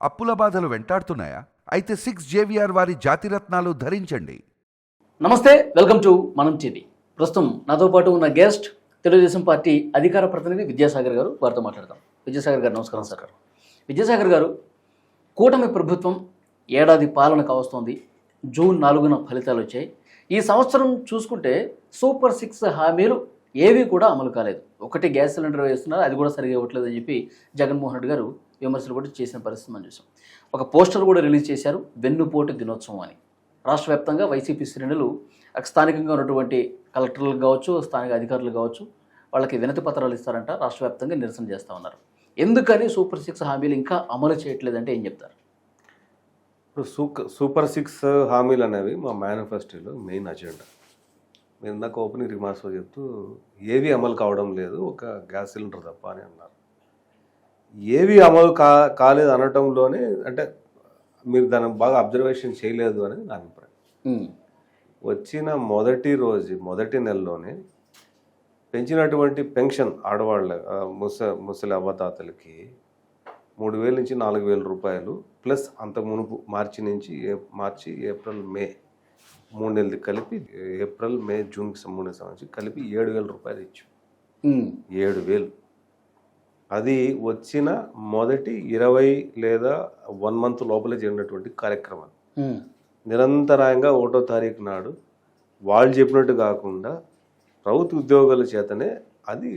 అప్పుల బాధలు వెంటాడుతున్నాయా? అయితే సిక్స్ జేవిఆర్ వారి జాతిరత్నాలు ధరించండి. నమస్తే వెల్కమ్ టు మనం టీవీ. ప్రస్తుతం నాతో పాటు ఉన్న గెస్ట్ తెలుగుదేశం పార్టీ అధికార ప్రతినిధి విద్యాసాగర్ గారు వారితో మాట్లాడదాం. విద్యాసాగర్ గారు నమస్కారం సార్. విద్యాసాగర్ గారు కూటమి ప్రభుత్వం ఏడాది పాలన కావస్తోంది. జూన్ నాలుగున ఫలితాలు వచ్చాయి. ఈ సంవత్సరం చూసుకుంటే సూపర్ సిక్స్ హామీలు ఏవి కూడా అమలు కాలేదు. ఒకటి గ్యాస్ సిలిండర్ వేస్తున్నారు అది కూడా సరిగా ఇవ్వట్లేదు అని చెప్పి జగన్మోహన్ రెడ్డి గారు విమర్శలు కూడా చేసిన పరిస్థితి మనం చూసాం. ఒక పోస్టర్ కూడా రిలీజ్ చేశారు వెన్నుపోటు దినోత్సవం అని. రాష్ట్ర వ్యాప్తంగా వైసీపీ శ్రేణులు స్థానికంగా ఉన్నటువంటి కలెక్టర్లు కావచ్చు స్థానిక అధికారులు కావచ్చు వాళ్ళకి వినతి పత్రాలు ఇస్తారంట రాష్ట్ర వ్యాప్తంగా నిరసన చేస్తూ ఉన్నారు. ఎందుకని సూపర్ సిక్స్ హామీలు ఇంకా అమలు చేయట్లేదంటే ఏం చెప్తారు? ఇప్పుడు సూక్ సూపర్ సిక్స్ హామీలు అనేవి మా మేనిఫెస్టోలో మెయిన్ అజెండా. మీరు ఇందాక ఓపెనింగ్ రిమార్క్స్లో చెప్తూ ఏవి అమలు కావడం లేదు ఒక గ్యాస్ సిలిండర్ తప్ప అని అన్నారు. ఏవి అమలు కా కాలేదు అనటంలోనే అంటే మీరు దాన్ని బాగా అబ్జర్వేషన్ చేయలేదు అనేది నా అభిప్రాయం. వచ్చిన మొదటి రోజు మొదటి నెలలోనే పెంచినటువంటి పెన్షన్ ఆడవాళ్ళ ముస ముసలి అవ్వతాతలకి మూడు వేల నుంచి నాలుగు వేల రూపాయలు ప్లస్ అంత మునుపు మార్చి నుంచి ఏ మార్చి ఏప్రిల్ మే మూడు నెలలు కలిపి ఏప్రిల్ మే జూన్కి సంబంధించి సంబంధించి కలిపి ఏడు వేల రూపాయలు ఇచ్చాం. ఏడు వేలు. అది వచ్చిన మొదటి ఇరవై లేదా వన్ మంత్ లోపలే జరిగినటువంటి కార్యక్రమం. నిరంతరాయంగా ఒకటో తారీఖు నాడు వాళ్ళు చెప్పినట్టు కాకుండా ప్రభుత్వ ఉద్యోగుల చేతనే అది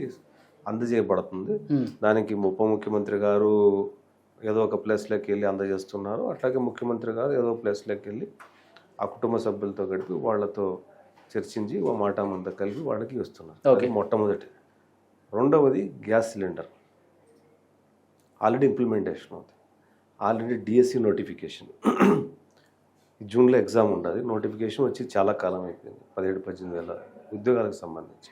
అందజేయబడుతుంది. దానికి ఉప ముఖ్యమంత్రి గారు ఏదో ఒక ప్లేస్లోకి వెళ్ళి అందజేస్తున్నారు. అట్లాగే ముఖ్యమంత్రి గారు ఏదో ప్లేస్లోకి వెళ్ళి ఆ కుటుంబ సభ్యులతో గడిపి వాళ్ళతో చర్చించి ఓ మాట మంద కలిపి వాళ్ళకి ఇస్తున్నారు. మొట్టమొదటి. రెండవది గ్యాస్ సిలిండర్. ఆల్రెడీ ఇంప్లిమెంటేషన్ అవుతుంది ఆల్రెడీ డిఎస్సి నోటిఫికేషన్. జూన్లో ఎగ్జామ్ ఉంటుంది. నోటిఫికేషన్ వచ్చి చాలా కాలం అయిపోయింది. పదిహేడు పద్దెనిమిది వేల ఉద్యోగాలకు సంబంధించి.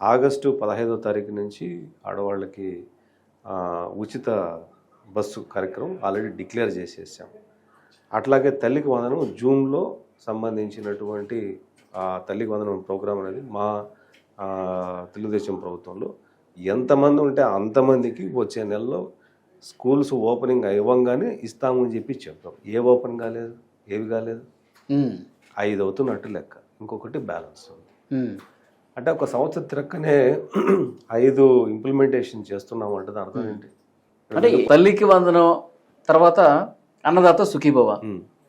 ఆగస్టు పదహైదో తారీఖు నుంచి ఆడవాళ్ళకి ఉచిత బస్సు కార్యక్రమం ఆల్రెడీ డిక్లేర్ చేసేసాం. అట్లాగే తల్లికి వందనం జూన్లో సంబంధించినటువంటి తల్లికి వందనం ప్రోగ్రాం అనేది మా తెలుగుదేశం ప్రభుత్వంలో ఎంతమంది ఉంటే అంతమందికి వచ్చే నెలలో స్కూల్స్ ఓపెనింగ్ ఇవ్వంగానే ఇస్తామని చెప్పి చెప్పాం ఏ ఓపెన్ కాలేదు ఏవి కాలేదు? ఐదు అవుతున్నట్టు లెక్క. ఇంకొకటి బ్యాలెన్స్ ఉంది. అంటే ఒక సంవత్సరం తిరక్కనే ఐదు ఇంప్లిమెంటేషన్ చేస్తున్నాం అంటే దాని అర్థం ఏంటి? అంటే తల్లికి వందనం తర్వాత అన్నదాత సుఖీభవ.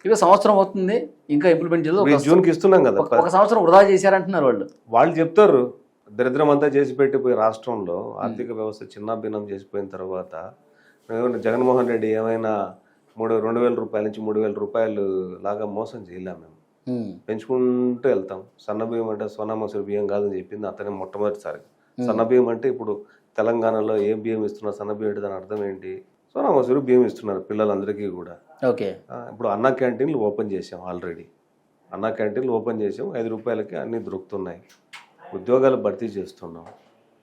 ఇవి సంవత్సరం అవుతుంది ఇంకా ఇంప్లిమెంట్ ఈ జూన్కి ఇస్తున్నాం కదా. ఒక- ఒక సంవత్సరం వృధా చేశారంటున్నారు వాళ్ళు. వాళ్ళు చెప్తారు దరిద్రం అంతా చేసి పెట్టిపోయి రాష్ట్రంలో ఆర్థిక వ్యవస్థ చిన్నాభిన్నం చేసిపోయిన తర్వాత ఏమైనా జగన్మోహన్ రెడ్డి ఏమైనా మూడు రెండు వేల రూపాయల నుంచి మూడు వేల రూపాయలు లాగా మోసం చేయలేం మేము. పెంచుకుంటూ వెళ్తాం. సన్న బియ్యం అంటే సోనా మసూరి బియ్యం కాదని చెప్పింది అతనే మొట్టమొదటిసారి సన్న బియ్యం అంటే ఇప్పుడు తెలంగాణలో ఏం బియ్యం ఇస్తున్నారు సన్న బియ్యం అంటే దాని అర్థం ఏంటి? సోనా మసూరి బియ్యం ఇస్తున్నారు పిల్లలందరికీ కూడా. ఓకే. ఇప్పుడు అన్నా క్యాంటీన్లు ఓపెన్ చేసాం ఆల్రెడీ. అన్నా క్యాంటీన్లు ఓపెన్ చేసాం ఐదు రూపాయలకి అన్నీ దొరుకుతున్నాయి. ఉద్యోగాలు భర్తీ చేస్తున్నాం.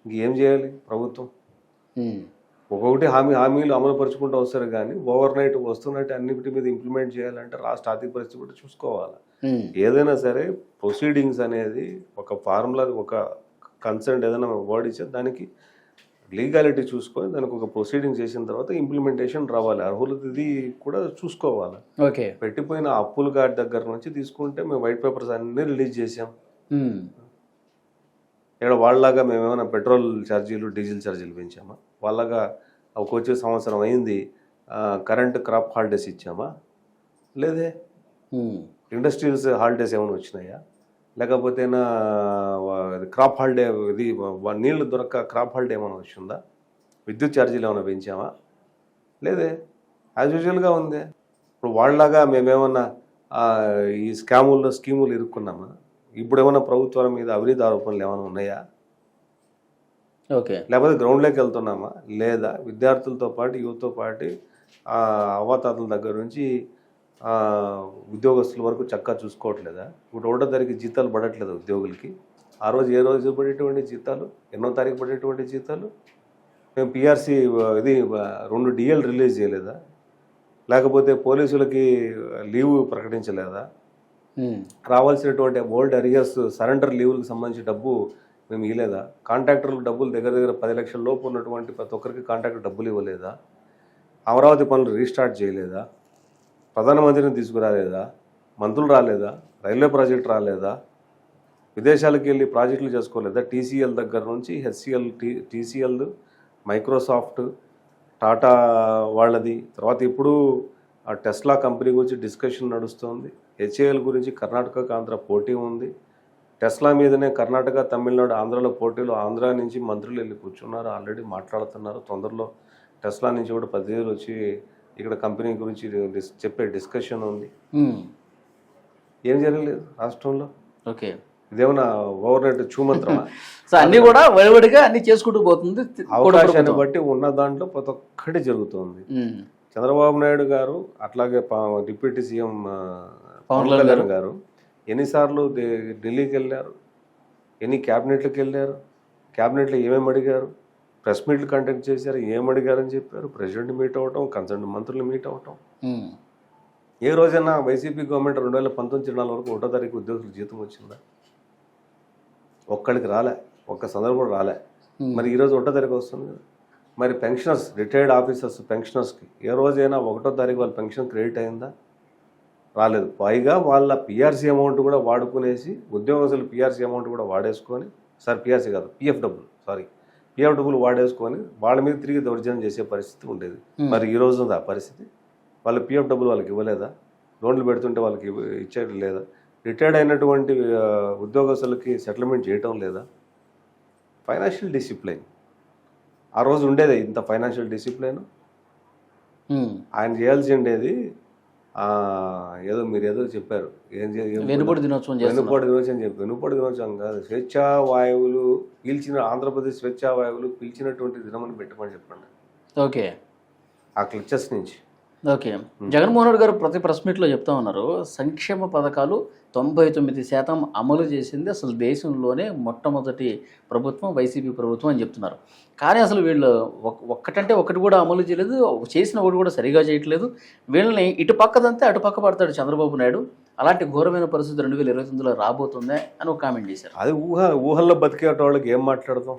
ఇంకేం చేయాలి ప్రభుత్వం? ఒక్కొక్కటి హామీ హామీలు అమలు పరుచుకుంటూ వస్తారు కానీ ఓవర్ నైట్ వస్తున్నట్టు అన్నిటి మీద ఇంప్లిమెంట్ చేయాలంటే రాష్ట్ర ఆర్థిక పరిస్థితి కూడా చూసుకోవాలి. ఏదైనా సరే ప్రొసీడింగ్స్ అనేది ఒక ఫార్ములా ఒక కన్సర్న్ ఏదైనా వర్డ్ ఇచ్చే దానికి లీగాలిటీ చూసుకొని దానికి ఒక ప్రొసీడింగ్ చేసిన తర్వాత ఇంప్లిమెంటేషన్ రావాలి. అర్హులది కూడా చూసుకోవాలి. ఓకే. పెట్టిపోయిన అప్పుల గారి దగ్గర నుంచి తీసుకుంటే మేము వైట్ పేపర్స్ అన్నీ రిలీజ్ చేసాం ఇక్కడ వాళ్ళలాగా మేము ఏమైనా పెట్రోల్ ఛార్జీలు డీజిల్ ఛార్జీలు పెంచామా? వాళ్ళగా ఒక వచ్చే సంవత్సరం అయింది కరెంట్ క్రాప్ హాలిడేస్ ఇచ్చామా? లేదే. ఇండస్ట్రియల్స్ హాలిడేస్ ఏమైనా వచ్చినాయా? లేకపోతే నా క్రాప్ హాలిడే ఇది నీళ్ళు దొరక్క క్రాప్ హాలిడే ఏమైనా వచ్చిందా? విద్యుత్ ఛార్జీలు ఏమైనా పెంచామా? లేదే. యాజ్ యూజువల్గా ఉంది. ఇప్పుడు వాళ్ళలాగా మేమేమన్నా ఈ స్కాముల్లో స్కీములు ఇరుక్కున్నామా? ఇప్పుడు ఏమైనా ప్రభుత్వాల మీద అవినీతి ఆరోపణలు ఏమైనా ఉన్నాయా? ఓకే. లేకపోతే గ్రౌండ్లోకి వెళ్తున్నామా? లేదా విద్యార్థులతో పాటు యువతో పాటు ఆ, అవ్వాతాతల దగ్గర నుంచి ఆ, ఉద్యోగస్తుల వరకు చక్కగా చూసుకోవట్లేదా? ఇప్పుడు ఒకటో తారీఖు జీతాలు పడట్లేదు ఉద్యోగులకి? ఆ రోజు ఏ రోజు పడేటువంటి జీతాలు? ఎన్నో తారీఖు పడేటువంటి జీతాలు? మేము పిఆర్సీ ఇది రెండు డిఎల్ రిలీజ్ చేయలేదా? లేకపోతే పోలీసులకి లీవ్ ప్రకటించలేదా? Hmm. రావాల్సినటువంటి ఓల్డ్ అరియర్స్ సరెండర్ లీవులకు సంబంధించి డబ్బు మేము ఇవ్వలేదా? కాంట్రాక్టర్లు డబ్బులు దగ్గర దగ్గర పది లక్షల లోపు ఉన్నటువంటి ప్రతి ఒక్కరికి కాంట్రాక్టర్ డబ్బులు ఇవ్వలేదా? అమరావతి పనులు రీస్టార్ట్ చేయలేదా? ప్రధానమంత్రిని తీసుకురాలేదా? మంత్రులు రాలేదా? రైల్వే ప్రాజెక్ట్ రాలేదా? విదేశాలకు వెళ్ళి ప్రాజెక్టులు చేసుకోలేదా? టీసీఎల్ దగ్గర నుంచి HCL T TCL Microsoft Tata వాళ్ళది. తర్వాత ఇప్పుడు ఆ టెస్లా కంపెనీ గురించి డిస్కషన్ నడుస్తుంది. హెచ్ఏఎల్ గురించి కర్ణాటకకు ఆంధ్ర పోటీ ఉంది. టెస్లా మీదనే కర్ణాటక తమిళనాడు ఆంధ్రాలో పోటీలు. ఆంధ్ర నుంచి మంత్రులు వెళ్ళి కూర్చున్నారు ఆల్రెడీ మాట్లాడుతున్నారు. తొందరలో టెస్లా నుంచి కూడా పదివేలు వచ్చి ఇక్కడ కంపెనీ గురించి చెప్పే డిస్కషన్ ఉంది. ఏం జరగలేదు రాష్ట్రంలో? ఓకే. ఇదేమన్నా ఓవర్ నైట్ చూమంత్రమా? సో అన్ని కూడా వడివడిగా అన్ని చేసుకుంటూ పోతుంది. అవకాశాన్ని. బట్టి ఉన్న దాంట్లో ప్రతి ఒక్కటి జరుగుతుంది. చంద్రబాబు నాయుడు గారు అట్లాగే డిప్యూటీ సీఎం పవన్ కళ్యాణ్ గారు ఎన్నిసార్లు ఢిల్లీకి వెళ్ళారు? ఎన్ని క్యాబినెట్లకు వెళ్ళారు? క్యాబినెట్లో ఏమేమి అడిగారు? ప్రెస్ మీట్లు కండక్ట్ చేశారు ఏం అడిగారని చెప్పారు? ప్రెసిడెంట్ మీట్ అవ్వటం కన్సర్న్ మంత్రులు మీట్ అవ్వటం. ఏ రోజైనా వైసీపీ గవర్నమెంట్ రెండు వేల పంతొమ్మిది చిరునాల వరకు ఒకటో తారీఖు ఉద్యోగులకు జీతం వచ్చిందా? ఒక్కడికి రాలే. ఒక్క సందర్భం రాలే. మరి ఈరోజు ఒకటో తారీఖు వస్తుంది కదా. మరి పెన్షనర్స్ రిటైర్డ్ ఆఫీసర్స్ పెన్షనర్స్కి ఏ రోజైనా ఒకటో తారీఖు వాళ్ళ పెన్షన్ క్రెడిట్ అయిందా? రాలేదు. పైగా వాళ్ళ పిఆర్సీ అమౌంట్ కూడా వాడుకునేసి ఉద్యోగస్తులు పిఆర్సీ అమౌంట్ కూడా వాడేసుకొని సార్ పిఆర్సీ కాదు పిఎఫ్ డబ్బులు సారీ పిఎఫ్ డబ్బులు వాడేసుకొని వాళ్ళ మీద తిరిగి దౌర్జన్యం చేసే పరిస్థితి ఉండేది. మరి ఈ రోజు ఉంది ఆ పరిస్థితి. వాళ్ళ పిఎఫ్ డబ్బులు వాళ్ళకి ఇవ్వలేదా? లోన్లు పెడుతుంటే వాళ్ళకి ఇచ్చేది లేదా? రిటైర్డ్ అయినటువంటి ఉద్యోగస్తులకి సెటిల్మెంట్ చేయటం లేదా? Financial discipline. ఆ రోజు ఉండేది ఇంత ఫైనాన్షియల్ డిసిప్లిన్. ఆయన చేయాల్సి ఉండేది ఏదో మీరు ఏదో చెప్పారు. ఏం వెనుపడి దినోత్సవం వెనుపోటు దినోత్సవం చెప్పి వెనుపోటు దినోత్సవం కాదు. స్వేచ్ఛా వాయువులు పీల్చిన ఆంధ్రప్రదేశ్ స్వేచ్ఛా వాయువులు పీల్చినటువంటి దినమని పెట్టమని చెప్పండి. ఓకే. ఆ క్లిచెస్ నుంచి. ఓకే. జగన్మోహన్ రెడ్డి గారు ప్రతి ప్రెస్ మీట్లో చెప్తా ఉన్నారు సంక్షేమ పథకాలు తొంభై తొమ్మిది శాతం అమలు చేసింది అసలు దేశంలోనే మొట్టమొదటి ప్రభుత్వం వైసీపీ ప్రభుత్వం అని చెప్తున్నారు. కానీ అసలు వీళ్ళు ఒక్- ఒక్కటంటే ఒకటి కూడా అమలు చేయలేదు చేసిన ఒకటి కూడా సరిగా చేయట్లేదు. వీళ్ళని ఇటు పక్కదంతే అటు పక్క పడతాడు చంద్రబాబు నాయుడు. అలాంటి ఘోరమైన పరిస్థితి రెండు వేల ఇరవై తొమ్మిదిలో రాబోతుందే అని ఒక కామెంట్ చేశారు. అది ఊహ ఊహల్లో బతికేటోళ్ళకి ఏం మాట్లాడతాం?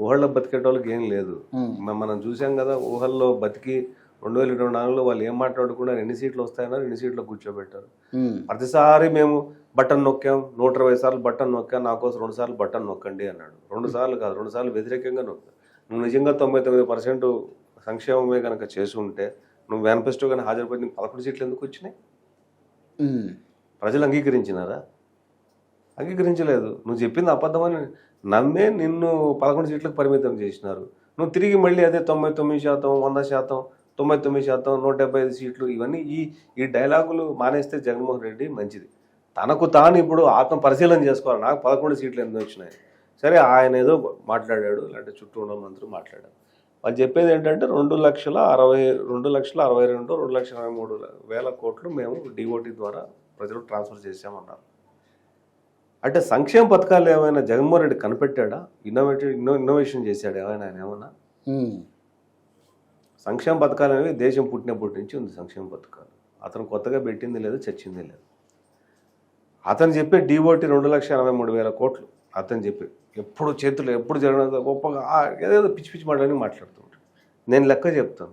ఊహల్లో బతికేటోళ్ళకి ఏం లేదు. మనం చూసాం కదా ఊహల్లో బతికి రెండు వేల ఇరవై నాలుగులో వాళ్ళు ఏం మాట్లాడుకున్నారు? ఎన్ని సీట్లు వస్తాయన్నారు? ఎన్ని సీట్లు కూర్చోబెట్టారు? ప్రతిసారి మేము బటన్ నొక్కాం. నూట ఇరవై సార్లు బటన్ నొక్కాం. నా కోసం రెండు సార్లు బటన్ నొక్కండి అన్నాడు. రెండు సార్లు కాదు రెండు సార్లు వ్యతిరేకంగా నొక్కా. నువ్వు నిజంగా తొంభై తొమ్మిది పర్సెంట్ సంక్షేమమే కనుక చేసి ఉంటే నువ్వు మేనిఫెస్టో కానీ హాజరుపడి నీకు పదకొండు సీట్లు ఎందుకు వచ్చినాయి? ప్రజలు అంగీకరించినారా? అంగీకరించలేదు. నువ్వు చెప్పింది అబద్ధమని నమ్మే నిన్ను పదకొండు సీట్లకు పరిమితం చేసినారు. నువ్వు తిరిగి మళ్ళీ అదే తొంభై తొమ్మిది శాతం వంద శాతం తొంభై తొమ్మిది శాతం నూట డెబ్బై ఐదు సీట్లు ఇవన్నీ ఈ ఈ డైలాగులు మానేస్తే జగన్మోహన్ రెడ్డి మంచిది. తనకు తాను ఇప్పుడు ఆత్మ పరిశీలన చేసుకోవాలి. నాకు పదకొండు సీట్లు ఎందుకు వచ్చినాయి? సరే ఆయన ఏదో మాట్లాడాడు లేదంటే చుట్టూ ఉన్న మంత్రులు మాట్లాడారు. వాళ్ళు చెప్పేది ఏంటంటే రెండు లక్షల అరవై రెండు లక్షల అరవై రెండు రెండు లక్షల అరవై మూడు వేల కోట్లు మేము డిఓటి ద్వారా ప్రజలకు ట్రాన్స్ఫర్ చేసామన్నారు అంటే సంక్షేమ పథకాలు ఏమైనా జగన్మోహన్ రెడ్డి కనిపెట్టాడా? ఇన్నోవేటివ్ ఇన్నో ఇన్నోవేషన్ చేశాడు? ఏమైనా ఆయన ఏమన్నా? సంక్షేమ పథకాలు అనేవి దేశం పుట్టినప్పటి నుంచి ఉంది సంక్షేమ పథకాలు. అతను కొత్తగా పెట్టింది లేదు చచ్చింది లేదు. అతను చెప్పే డిఓటి రెండు లక్షల ఎనభై మూడు వేల కోట్లు అతను చెప్పి. ఎప్పుడు చేతులు ఎప్పుడు జరగడం గొప్పగా ఏదేదో పిచ్చి పిచ్చి మాటలని మాట్లాడుతుంటాడు నేను లెక్క చెప్తాను.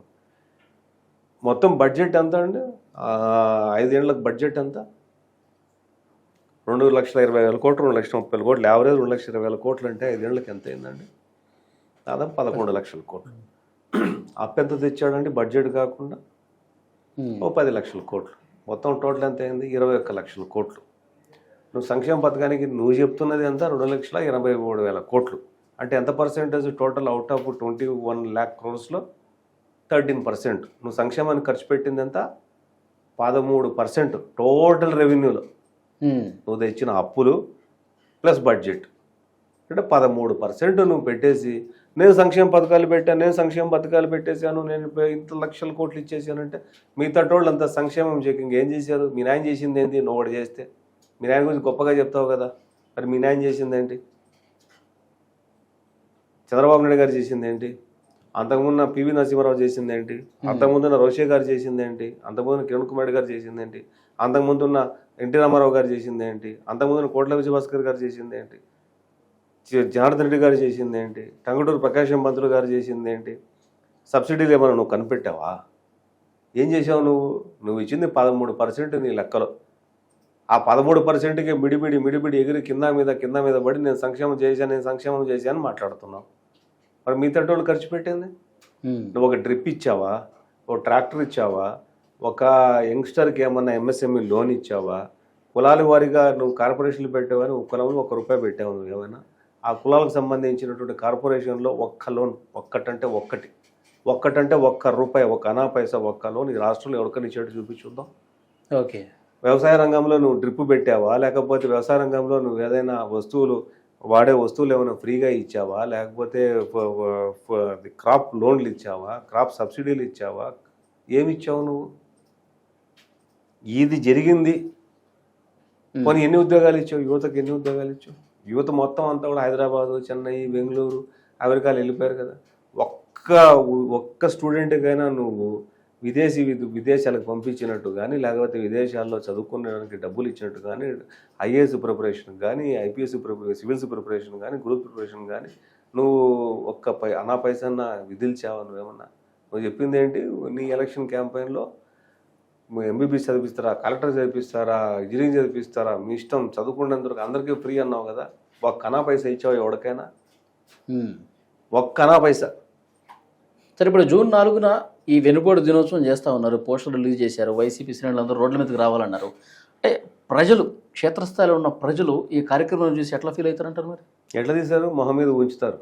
మొత్తం బడ్జెట్ ఎంత అండి? ఆ, ఐదేళ్ళకు బడ్జెట్ ఎంత? రెండు లక్షల ఇరవై వేల కోట్లు రెండు లక్షల ముప్పై వేల కోట్లు యావరేజ్ రెండు లక్షల ఇరవై వేల కోట్లు అంటే ఐదేళ్ళకు ఎంత అయిందండి? దాదాపు పదకొండు లక్షల కోట్లు. అప్పు ఎంత తెచ్చాడండి? బడ్జెట్ కాకుండా ఓ పది లక్షల కోట్లు. మొత్తం టోటల్ ఎంత అయింది? ఇరవై ఒక్క లక్షల కోట్లు. నువ్వు సంక్షేమ పథకానికి నువ్వు చెప్తున్నది ఎంత? రెండు లక్షల ఎనభై మూడు వేల కోట్లు. అంటే ఎంత percentage total out of twenty one lakh క్రోర్స్లో thirteen percent నువ్వు సంక్షేమానికి ఖర్చు పెట్టింది ఎంత? పదమూడు పర్సెంట్ టోటల్ రెవెన్యూలో నువ్వు తెచ్చిన అప్పులు ప్లస్ బడ్జెట్ అంటే పదమూడు పర్సెంట్ నువ్వు పెట్టేసి నేను సంక్షేమ పథకాలు పెట్టాను నేను సంక్షేమ పథకాలు పెట్టేశాను నేను ఇంత లక్షల కోట్లు ఇచ్చేసానంటే మిగతా వాళ్ళు అంత సంక్షేమం చెకింగ్ ఏం చేశారు? మీ నాయన చేసింది ఏంటి? నువ్వు చేస్తే. మీ నాయన గురించి గొప్పగా చెప్తావు కదా. మరి మీ నాయన చేసింది ఏంటి? చంద్రబాబు నాయుడు గారు చేసింది ఏంటి? అంతకుముందు పివి నరసింహారావు చేసింది ఏంటి? అంతకుముందున్న రోషే గారు చేసింది ఏంటి? అంతకుముందు కిరణ్ కుమార్ గారు చేసింది ఏంటి? అంతకుముందున్న ఎన్టీ రామారావు గారు చేసింది ఏంటి? అంతకుముందున్న కోట్ల విజయభాస్కర్ గారు చేసింది ఏంటి? జనార్దన్ రెడ్డి గారు చేసింది ఏంటి? టంగుటూరు ప్రకాశం పంతులు గారు చేసింది ఏంటి? సబ్సిడీలు ఏమైనా నువ్వు కనిపెట్టావా? ఏం చేసావు నువ్వు? నువ్వు ఇచ్చింది పదమూడు పర్సెంట్ నీ లెక్కలో. ఆ పదమూడు పర్సెంట్కి మిడిమిడి మిడిమిడి ఎగిరి కింద మీద కింద మీద పడి నేను సంక్షేమం చేశాను నేను సంక్షేమం చేశాను మాట్లాడుతున్నావు. మరి మిగతా వాళ్ళు ఖర్చు పెట్టింది. నువ్వు ఒక డ్రిప్ ఇచ్చావా? ఒక ట్రాక్టర్ ఇచ్చావా? ఒక యంగ్స్టర్కి ఏమన్నా ఎంఎస్ఎంఈ లోన్ ఇచ్చావా? కులాల వారీగా నువ్వు కార్పొరేషన్లు పెట్టావని ఒక కులంలో ఒక రూపాయి పెట్టావు నువ్వు ఏమైనా? ఆ కులాలకు సంబంధించినటువంటి కార్పొరేషన్లో ఒక్క లోన్ ఒక్కటంటే ఒక్కటి. ఒక్కటంటే ఒక్క రూపాయి ఒక్క అనా పైసా ఒక్క లోన్ ఈ రాష్ట్రంలో ఎవరికైనా ఇచ్చేట్టు చూపించుద్దాం ఓకే. వ్యవసాయ రంగంలో నువ్వు డ్రిప్ పెట్టావా? లేకపోతే వ్యవసాయ రంగంలో నువ్వు ఏదైనా వస్తువులు వాడే వస్తువులు ఏమైనా ఫ్రీగా ఇచ్చావా? లేకపోతే క్రాప్ లోన్లు ఇచ్చావా? క్రాప్ సబ్సిడీలు ఇచ్చావా? ఏమి ఇచ్చావు నువ్వు? ఇది జరిగింది. కొన్ని ఎన్ని ఉద్యోగాలు ఇచ్చావు? యువతకి ఎన్ని ఉద్యోగాలు ఇచ్చావు? యువత మొత్తం అంతా కూడా హైదరాబాదు చెన్నై బెంగళూరు అమెరికాలు వెళ్ళిపోయారు కదా. ఒక్క ఒక్క స్టూడెంట్కైనా నువ్వు విదేశీ విదేశాలకు పంపించినట్టు కానీ లేకపోతే విదేశాల్లో చదువుకునేదానికి డబ్బులు ఇచ్చినట్టు కానీ ఐఏఎస్ ప్రిపరేషన్ కానీ ఐపీఎస్ ప్రిపరేషన్ సివిల్స్ ప్రిపరేషన్ కానీ గ్రూప్ ప్రిపరేషన్ కానీ నువ్వు ఒక్క పై అనా పైసన్న విధిల్చావా నువ్వేమన్నా? నువ్వు చెప్పింది ఏంటి నీ ఎలక్షన్ క్యాంపెయిన్లో ఎంబీబీఎస్ చదివిస్తారా కలెక్టర్ చదివిస్తారా ఇంజనీరింగ్ చదివిస్తారా మీ ఇష్టం చదువుకునేందుకు అందరికీ ఫ్రీ అన్నావు కదా ఒక్క అనా పైసా ఇచ్చావు ఎవరికైనా? ఉమ్. ఒక్క అనా పైసా. సరే ఇప్పుడు జూన్ నాలుగున ఈ వెనుకోడు దినోత్సవం చేస్తా ఉన్నారు పోస్టర్ రిలీజ్ చేశారు వైసీపీ శ్రేణులు అందరూ రోడ్ల మీదకి రావాలన్నారు. అంటే ప్రజలు క్షేత్రస్థాయిలో ఉన్న ప్రజలు ఈ కార్యక్రమం చూసి ఎట్లా ఫీల్ అవుతారంటారు మరి? ఎట్లా తీశారు? మొహం మీద ఉంచుతారు.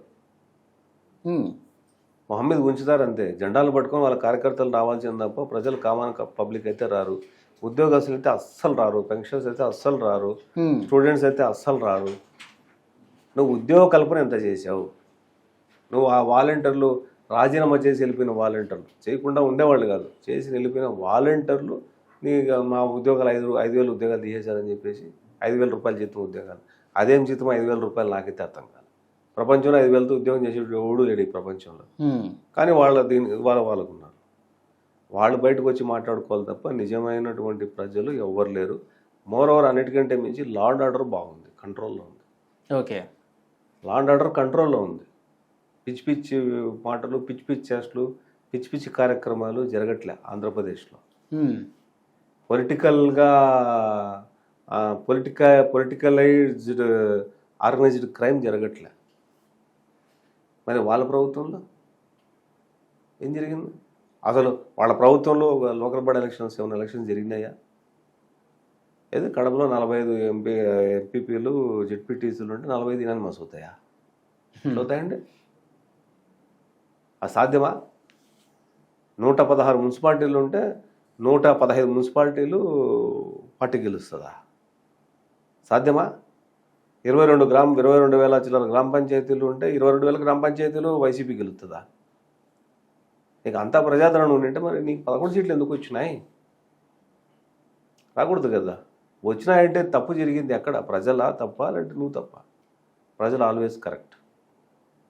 మొహం మీద ఉంచుతారు అంతే జెండాలు పట్టుకొని వాళ్ళ కార్యకర్తలు రావాల్సింది తప్ప ప్రజలు కామన్ పబ్లిక్ అయితే రారు. ఉద్యోగస్తులు అయితే అస్సలు రారు. పెన్షన్స్ అయితే అస్సలు రారు. స్టూడెంట్స్ అయితే అస్సలు రారు. నువ్వు ఉద్యోగ కల్పన ఎంత చేసావు నువ్వు ఆ వాలంటీర్లు రాజీనామా చేసి వెళ్ళిపోయిన వాలంటీర్లు చేయకుండా ఉండేవాళ్ళు కాదు. చేసి వెళ్ళిపోయిన వాలంటీర్లు నీ మా ఉద్యోగాలు ఐదు ఐదు వేలు ఉద్యోగాలు తీసేశారని చెప్పేసి ఐదు వేల రూపాయలు జీతం ఉద్యోగాలు. అదేం జీతం ఐదు వేల రూపాయలు నాకైతే అర్థం కాదు ప్రపంచంలో ఐదు వేలతో ఉద్యోగం చేసే ఎవడు లేడు ఈ ప్రపంచంలో. కానీ వాళ్ళ దీని వాళ్ళ వాళ్ళకున్నారు. వాళ్ళు బయటకు వచ్చి మాట్లాడుకోవాలి తప్ప నిజమైనటువంటి ప్రజలు ఎవ్వరు లేరు. మోర్ ఓవర్ అన్నిటికంటే మించి లా అండ్ ఆర్డర్ బాగుంది కంట్రోల్లో ఉంది. ఓకే. లా అండ్ ఆర్డర్ కంట్రోల్లో ఉంది. పిచ్చి పిచ్చి మాటలు పిచ్చి పిచ్చి చేష్టలు పిచ్చి పిచ్చి కార్యక్రమాలు జరగట్లే ఆంధ్రప్రదేశ్లో. పొలిటికల్గా పొలిటిక పొలిటికలైజ్డ్ ఆర్గనైజ్డ్ క్రైమ్ జరగట్లే. మరి వాళ్ళ ప్రభుత్వంలో ఏం జరిగింది? అసలు వాళ్ళ ప్రభుత్వంలో ఒక లోకల్ బాడీ ఎలక్షన్స్ ఏమైనా ఎలక్షన్స్ జరిగినాయా? ఏదో కడపలో నలభై ఐదు ఎంపీ ఎంపీపీలు జెడ్పీటీసీలు ఉంటే నలభై ఐదు ఇనానిమస్ అవుతాయా? అవుతాయండి. అది సాధ్యమా? నూట పదహారు మున్సిపాలిటీలు ఉంటే నూట పదహైదు మున్సిపాలిటీలు పార్టీ గెలుస్తుందా? సాధ్యమా? ఇరవై రెండు గ్రామ ఇరవై రెండు వేల చిల్లర గ్రామ పంచాయతీలు ఉంటే ఇరవై రెండు వేల గ్రామ పంచాయతీలు వైసీపీ గెలుస్తుందా నీకు అంతా ప్రజాదరణ ఉండింటే మరి నీకు పదకొండు సీట్లు ఎందుకు వచ్చినాయి? రాకూడదు కదా. వచ్చినాయంటే తప్పు జరిగింది ఎక్కడ? ప్రజలా తప్ప లేదంటే నువ్వు తప్ప? ప్రజలు ఆల్వేస్ కరెక్ట్.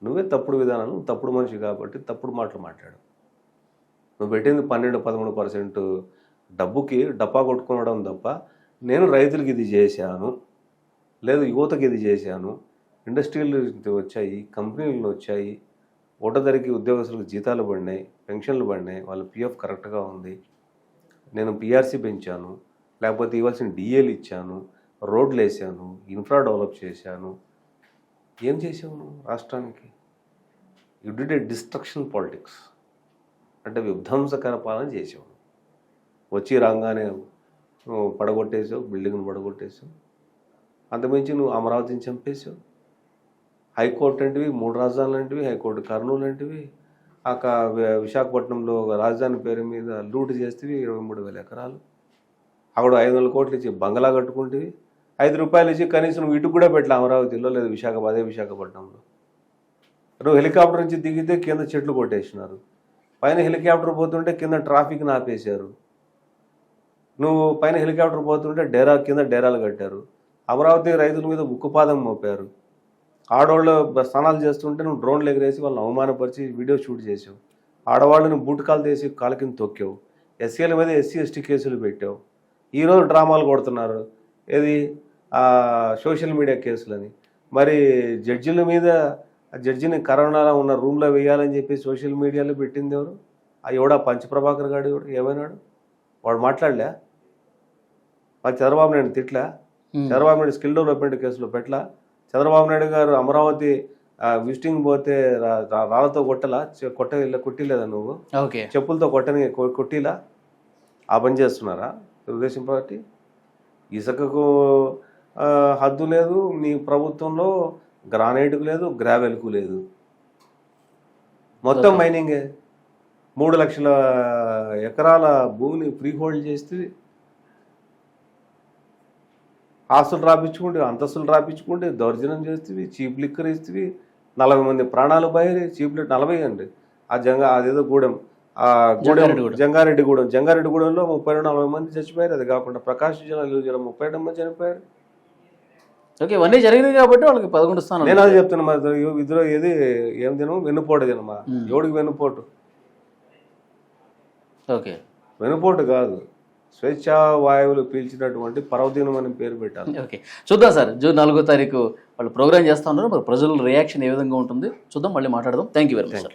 నువ్వే తప్పుడు విధానాలు తప్పుడు మనిషి కాబట్టి తప్పుడు మాటలు మాట్లాడు. నువ్వు పెట్టింది పన్నెండు పదమూడు పర్సెంట్ డబ్బుకి డప్పా కొట్టుకోవడం తప్ప నేను రైతులకి ఇది చేశాను. లేదు యువతకి ఇది చేశాను. ఇండస్ట్రీలు వచ్చాయి కంపెనీలు వచ్చాయి. ఓటదరికి ధరకి ఉద్యోగస్తులకు జీతాలు పడినాయి పెన్షన్లు పడినాయి. వాళ్ళ పిఎఫ్ కరెక్ట్గా ఉంది. నేను పిఆర్సీ పెంచాను. లేకపోతే ఇవ్వాల్సిన డిఏలు ఇచ్చాను. రోడ్లు వేసాను. ఇన్ఫ్రా డెవలప్ చేశాను. ఏం చేసావు నువ్వు రాష్ట్రానికి? You did a destruction politics అంటే విధ్వంసకర పాలన చేసావు వచ్చి రాగానే పడగొట్టేసావు బిల్డింగ్ను పడగొట్టేసావు అంతమించి నువ్వు అమరావతిని చంపేశావు. హైకోర్టు అంటివి మూడు రాజధానులు అంటివి హైకోర్టు కర్నూలు అంటివి ఆ విశాఖపట్నంలో ఒక రాజధాని పేరు మీద లూటు చేస్తేవి ఇరవై మూడు వేల ఎకరాలు. అక్కడ ఐదు వందల కోట్లు ఇచ్చి బంగళా కట్టుకుంటేవి ఐదు రూపాయలు ఇచ్చి కనీసం నువ్వు ఇటు కూడా పెట్టలే అమరావతిలో లేదు విశాఖపట్నం అదే విశాఖపట్నంలో. నువ్వు హెలికాప్టర్ నుంచి దిగితే కింద చెట్లు కొట్టేసినారు. పైన హెలికాప్టర్ పోతుంటే కింద ట్రాఫిక్ ఆపేశారు. నువ్వు పైన హెలికాప్టర్ పోతుంటే డేరా కింద డేరాలు కట్టారు. అమరావతి రైతుల మీద ఉక్కుపాదం మోపారు. ఆడవాళ్ళు స్నానాలు చేస్తుంటే నువ్వు డ్రోన్లు ఎగరేసి వాళ్ళని అవమానపరిచి వీడియో షూట్ చేసావు ఆడవాళ్ళని బూటకాలు తీసి కాలు తొక్కావు. ఎస్సీల మీద ఎస్సీ ఎస్టీ కేసులు పెట్టావు. ఈరోజు డ్రామాలు కొడుతున్నారు. ఏది? సోషల్ మీడియా కేసులని. మరి జడ్జిల మీద ఆ జడ్జిని కరోనాలో ఉన్న రూమ్లో వేయాలని చెప్పి సోషల్ మీడియాలో పెట్టింది ఎవరు? ఆ ఎవడా? పంచప్రభాకర్ గారు ఎవడు? ఏమైనాడు? వాడు మాట్లాడలే? వాడు చంద్రబాబు నాయుడు తిట్లా? చంద్రబాబు నాయుడు స్కిల్ డెవలప్మెంట్ కేసులో పెట్టలా. చంద్రబాబు నాయుడు గారు అమరావతి విజిటింగ్ పోతే రాళ్ళతో కొట్టలా. కొట్ట కొట్టిలేదా నువ్వు? చెప్పులతో కొట్టని కొట్టిలా? ఆ పని చేస్తున్నారా? తెలుగుదేశం పార్టీ? ఇసుకకు హద్దు లేదు. మీ ప్రభుత్వంలో గ్రానైట్కు లేదు గ్రావెల్కు లేదు. మొత్తం మైనింగే. మూడు లక్షల ఎకరాల భూమిని ఫ్రీ హోల్డ్ చేస్తే ఆస్తులు రాపించుకుంటే అంతస్తులు రాపించుకుంటే దౌర్జన్యం చేస్తేవి చీప్ లిక్కర్ ఇస్తేవి నలభై మంది ప్రాణాలు బయలు చీప్ లిక్కర్ నలభై అండి. ఆ జంగా అదేదో గూడెం ఆ గూడెం జంగారెడ్డిగూడెం. జంగారెడ్డిగూడెం జంగారెడ్డిగూడెంలో ముప్పై రెండు నలభై మంది చచ్చిపోయారు. అది కాకుండా ప్రకాశం జిల్లా నెల్లూరు జిల్లా ముప్పై రెండు మంది చనిపోయారు. ఓకే ఇవన్నీ జరిగినాయి కాబట్టి వాళ్ళకి పదకొండు స్థానాలు నేను అది చెప్తున్నా మరి ఇదిలో ఏది ఏం తినము? వెన్నుపోటు తినమా? ఎవడికి వెన్నుపోటు? ఓకే. వెన్నుపోటు కాదు. స్వేచ్ఛా వాయువులు పీల్చినటువంటి పర్వదినం అని పేరు పెట్టారు. ఓకే. చూద్దాం సార్. జూన్ నాలుగో తారీఖు వాళ్ళు ప్రోగ్రామ్ చేస్తా ఉన్నారు. మరి ప్రజల రియాక్షన్ ఏ విధంగా ఉంటుంది? చూద్దాం. మళ్ళీ మాట్లాడదాం. Thank you very much sir.